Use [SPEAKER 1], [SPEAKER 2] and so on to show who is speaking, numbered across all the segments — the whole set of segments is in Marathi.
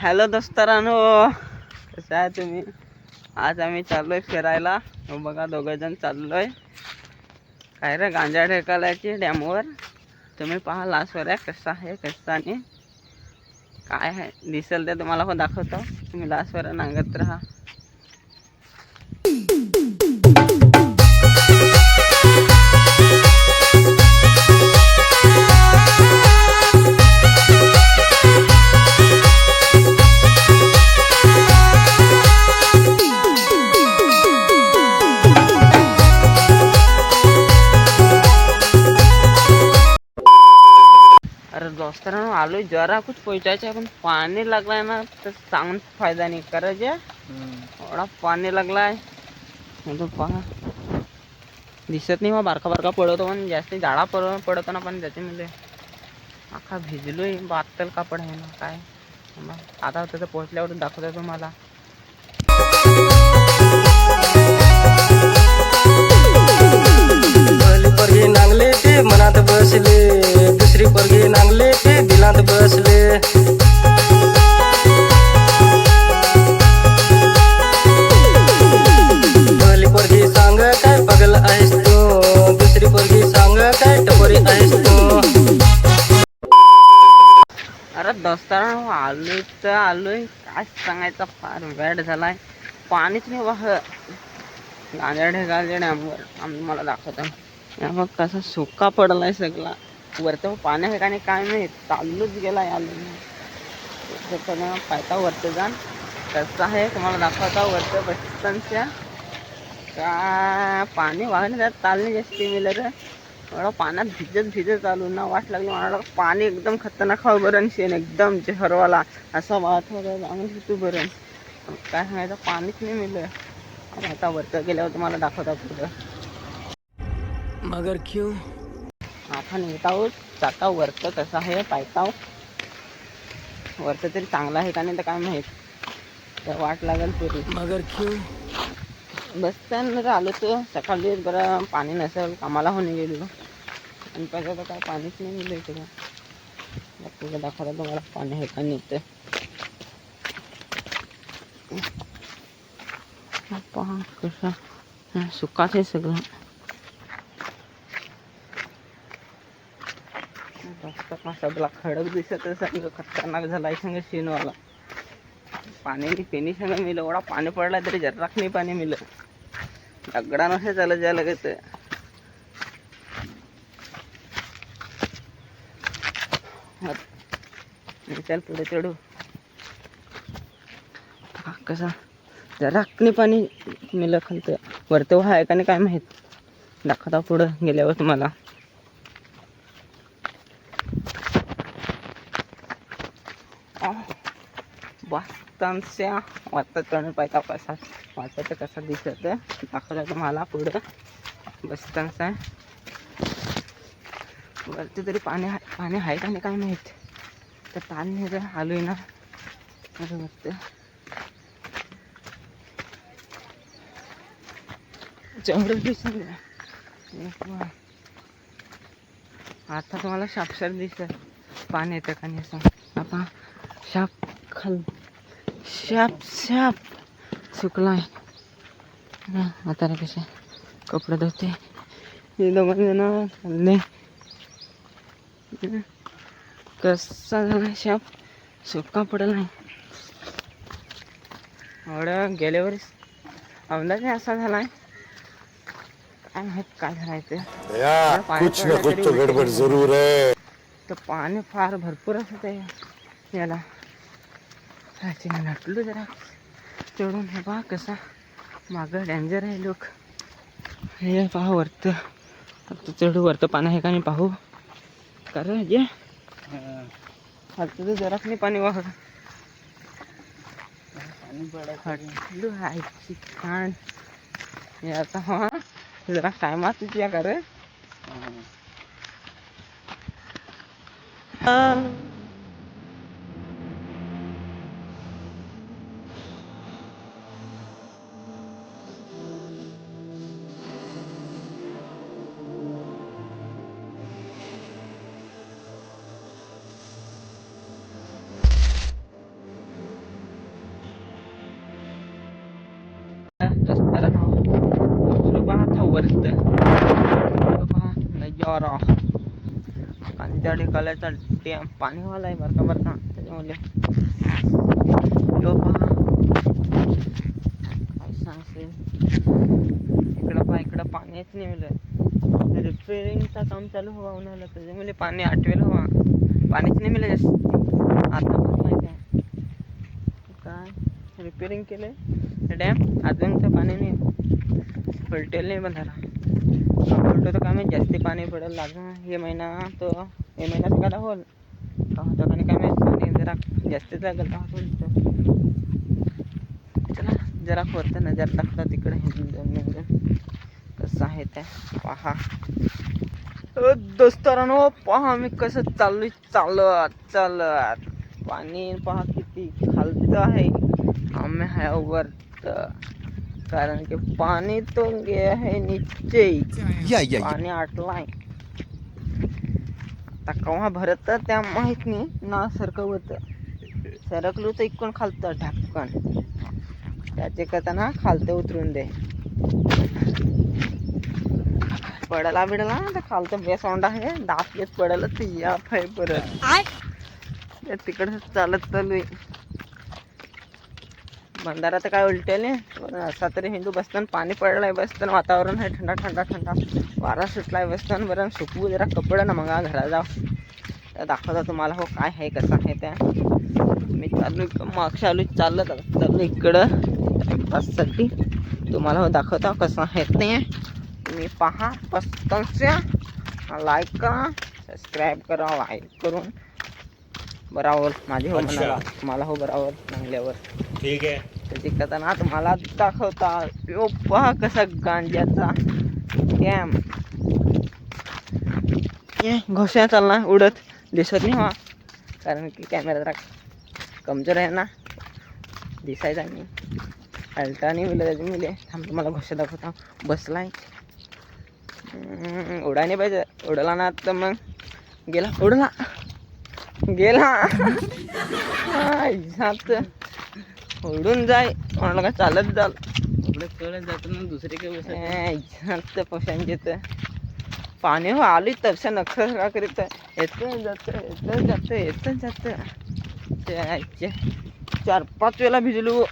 [SPEAKER 1] हॅलो दोस्तरांनो कसं आहे तुम्ही? आज आम्ही चाललो आहे फिरायला. हो बघा दोघं जण आहे काय रे गांजा ढेकालायची डॅमवर? तुम्ही पहा लास्टवर आहे कसं आहे कसं आणि काय आहे? दिसेल ते तुम्हाला पण दाखवतो. तुम्ही लास्टवर नांगत राहा. अरे आलो आलोय. जरा कुछ पोचायचं आहे पण पाणी लागलाय ना तर सांगून फायदा नाही. करायचे एवढा पाणी लागलाय. म्हणजे पहा. दिसत नाही मग बारका बारका पडवतो पण जास्त झाडा पड पडतो ना पण त्याच्यामध्ये अख्खा म्हणजे. भिजलोय. बातल कापड आहे ना काय? मग आता तिथं पोहोचल्यावर दाखवतो तुम्हाला.
[SPEAKER 2] पोरगी नांगले ते मनात बसले. दुसरी पोरगी नांगले ते दिलात बसले. पहिली पोरगी सांग काय पगल आहेस तू? दुसरी पोरगी सांग काय टपोरी आहेस तू?
[SPEAKER 1] अरे दोस्तारानो हो, आलोय तर आलोय. काय सांगायचं फार वेळ झालाय. पाणीच नाही वाह गांजा ढेगाले आम्ही मला दाखवतो. या बघ कसा सुका पडलाय सगळा. वरतं पाण्या ठिकाणी काय नाही चालूच गेला आलो पायता वरतं जाण. कसं आहे तुम्हाला दाखवता वरतं बसतांच्या का पाणी वाहणे त्यात चालणे जास्ती मिळलं एवढं पाण्यात भिजत भिजत चालू ना वाट लागली मला. पाणी एकदम खतरनाक हवं बरं शेण एकदम जहरवाला. असं वाहत होतं चांगलं तू बरं काय सांगायचं पाणीच नाही मिळलं आता वरतं गेल्यावर तुम्हाला दाखवता पुढं.
[SPEAKER 2] मगर क्यों?
[SPEAKER 1] आपण येत आहोत चाका वरतं कसं आहे पायताव वरतं तरी चांगलं आहे का नाही तर काय माहीत तर वाट लागेल पुरी
[SPEAKER 2] मगर क्यों?
[SPEAKER 1] बसताना आलो तर सकाळी बरं पाणी नसेल कामाला होणे गेलो आणि पहिलं तर काय पाणीच नाही मिळलं इकडं बाकीचं दाखवलं तुम्हाला पाणी आहे का नाही ते। पहा कसं हं, सुकाच आहे सगळं जास्त का सगळा खडक दिसत सांग खतरनाक झाला संग शेणवाला. पाण्याने पेनी संग मिळलं. एवढा पाणी पडला तरी जर्राक नाही पाणी मिलं दगडा नसे चालत जायला लागत चल पुढे चढू. कसा? जराक नाही पाणी मिलं खालतं वरतं व्हाय का नाही काय माहीत. दाखवता पुढं गेल्यावर तुम्हाला. वाचतांच्या वाचतात करून पाहिजे कसा वाचायचं कसा दिसत दाखवलं तुम्हाला पुढं बसतांचा वरती तरी पाणी आहे पाणी आहे का नाही काय माहीत तर पाणी जर आहे ना तर वाटतं जेवढं दिसत आता तुम्हाला शापशाप दिसत पाणी येतं का नाही असं आता शाप खाल शाप शाप सुकलाय. हा, आता रे कसे? कपडे धुते. हे दोघं जण चालले. कसा झाला शाप सुका पडलाय. एवढं गेल्यावर अंदाज असा झालाय. काय माहीत काय झालाय ते. पाणी
[SPEAKER 3] कुछ न
[SPEAKER 1] पडलं
[SPEAKER 3] कुछ
[SPEAKER 1] तरी
[SPEAKER 3] तो
[SPEAKER 1] उलटी
[SPEAKER 3] गड़बड़
[SPEAKER 1] होईल.
[SPEAKER 3] जरूर है
[SPEAKER 1] तर पाणी फार भरपूर असत आहे याला. ह्याची नटलो जरा. चढून हे पहा कसा मागं डेंजर आहे लोक. हे पहा वरतं. आता चढू वरतं पाणी आहे का नाही पाहू. कारण जे खालचं तर जराच नाही पाणी वाह हटलो छान हे आता हा जरा टायमातच या का वरत पहा नजारा आणि त्या ठिकाणाचा डॅम पाणीवाला आहे बरं का त्याच्यामुळे. यो पहा. काय सांगशील? इकडं पहा इकडं पाणीच नाही मिळत रिपेअरिंगचं काम चालू हवा उन्हाला त्याच्यामुळे पाणी आठवेल हवा. पाणीच नाही मिळत जास्त. आता पण माहिती आहे. रिपेरिंग केले. केलं डॅम अजून तर पाणी नाही. फलटेल नाही बंधारा. फलटो तर काय माहीत जास्ती पाणी पडेल लागून हे महिना तो हे महिना एखादा होल का होतं आणि काय पाणी जरा जास्तच लागेल का होतं चला जरा होतं नजर टाकता तिकडे हिंदून दोन कसं आहे ते पहा. अ, दोस्तारांनो पहा मी कसं चाललोय चालत चालत. पाणी पहा किती खालचं आहे. आम्ही आहे वरत कारण की पाणी तो गे आहे नीचे
[SPEAKER 3] या या
[SPEAKER 1] पाणी आटलाय आता केव्हा भरत त्या माहीत नाही। ना सरकवत सरकलो तर इकडून खालतं ढापकन त्याचे करताना खालतं उतरून दे। पडला बिडला तर खालतं बेसोंड आहे दात येत पडलं तर या फाय परत तिकडं चालत चालू आहे। बंधारा तर काय उलटेल असा तरी हिंदू बसताना पाणी पडलंय बसताना वातावरण आहे थंडा थंडा थंडा. वारा सुटलाय बसताना बरं सुकवू जरा कपडे ना मग घरा जाऊ. तर दाखवता तुम्हाला हो काय आहे कसं आहे त्या मी चालू मागच्या आलो चालत आता चालू इकडं. टाइमपाससाठी तुम्हाला हो दाखवता कसं आहे ते. तुम्ही पहा पस्तनच्या लाईक करा सबस्क्राईब करा लाईक करून. बराबर. माझे हो मला हो बराबर चांगल्यावर
[SPEAKER 3] ठीक आहे.
[SPEAKER 1] त्याची कथाना तुम्हाला दाखवता यो पहा कसा गांजाचा कॅम ये घोष्या चालला उडत. दिसत नाही हा कारण की कॅमेरा जरा कमजोर आहे ना. दिसायचा नाही. अल्टा नाही मिळत त्याची मुले थांब तुम्हाला घोषणा दाखवता. बसलाय. उडा नाही पाहिजे. उडला ना तर मग गेला. उडला. गेला. उडून जाय. कोणाला काय चालत जाल.
[SPEAKER 2] इकडे कळत जातं ना दुसरे काय
[SPEAKER 1] जात पशांचे तर पाणी हो आली तपशा नखर का करीत येतं जातं येतं जातं येतं जातं चार पाच वेळा भिजलो.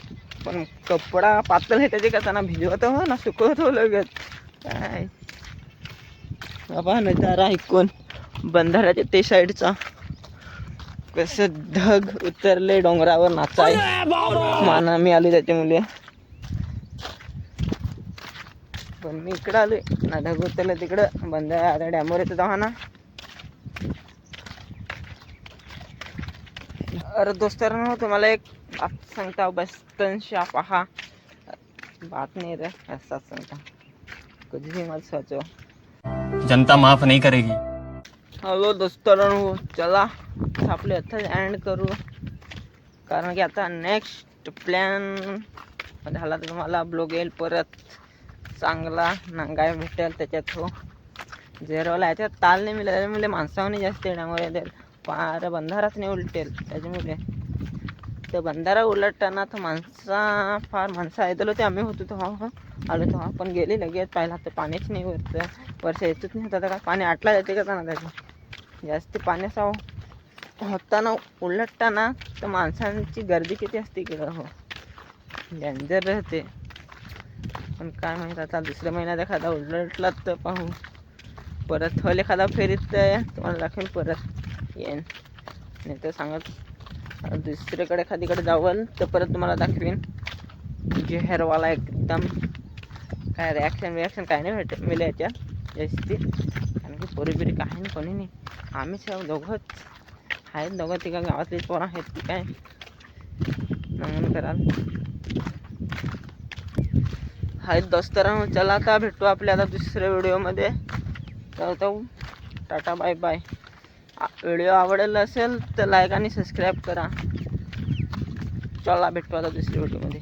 [SPEAKER 1] पण कपडा पातळ आहे त्याचे कसा ना भिजवत हो ना सुकवत हो लगेच. काय बाबा नजारा ऐकून बंधाऱ्याच्या ते साईडचा कसं ढग उतरले डोंगरावर नाचाय. माना मी आले त्याचे त्याच्यामुळे. पण मी इकडं आलोय. ना ढग उतरलं तिकडं. बंद आता डॅमवर येतो तेव्हा ना अरे दोस्तांनो तुम्हाला एक बात सांगता. बसतनशा पहा बात नाही रे. असाच सांगता. कधीही मला सोचो.
[SPEAKER 2] जनता माफ नाही करेगी.
[SPEAKER 1] हॅलो दोस्तांनो हो, चला. आपले आता अँड करू. कारण की आता नेक्स्ट प्लॅन झाला तर तुम्हाला ब्लॉग येईल परत. चांगला नांगाय भेटेल त्याच्यात हो. झेरोला याच्यात ताल नाही मिळेल त्याच्यामुळे माणसाने जास्त येण्यामुळे येते पार बंधाराच नाही उलटेल. त्याच्यामुळे तर बंधारा उलटताना तर माणसा फार माणसं येतलो ते आम्ही होतो तेव्हा हो. आलो तेव्हा. पण गेली लगेच. पाहिला तर पाणीच नाही वरचं. वर्ष येतच नाही. होतं काय पाणी आटला जाते का ना त्याचं जास्त पाण्याचा होताना उलटताना तर माणसांची गर्दी किती असते इकडं हो. डेंजर राहते. पण काय म्हणतात आता दुसऱ्या महिन्यात एखादा उलटला तर पाहू. परत हल एखादा फेरीत तर तुम्हाला दाखवेल परत येईन. नाही तर सांगत दुसरीकडे एखादीकडे जावल तर परत तुम्हाला दाखवीन. जेहरवाला एकदम काय रिॲक्शन विॲक्शन काय नाही भेट मिळेल याच्यात. जास्ती. कारण की पोरी बिरी काही नाही कोणी नाही. आम्हीच दोघंच आहेत. दोघं तिघं गावातलीच पोरं आहेत. ती काय? नमन कराल आहेत दोस्तर चला आता भेटू आपल्या आता दुसऱ्या व्हिडिओमध्ये. तर तो टाटा बाय बाय. व्हिडिओ आवडेल असेल तर लाईक आणि सबस्क्राईब करा. चला भेटू आता दुसऱ्या व्हिडिओमध्ये.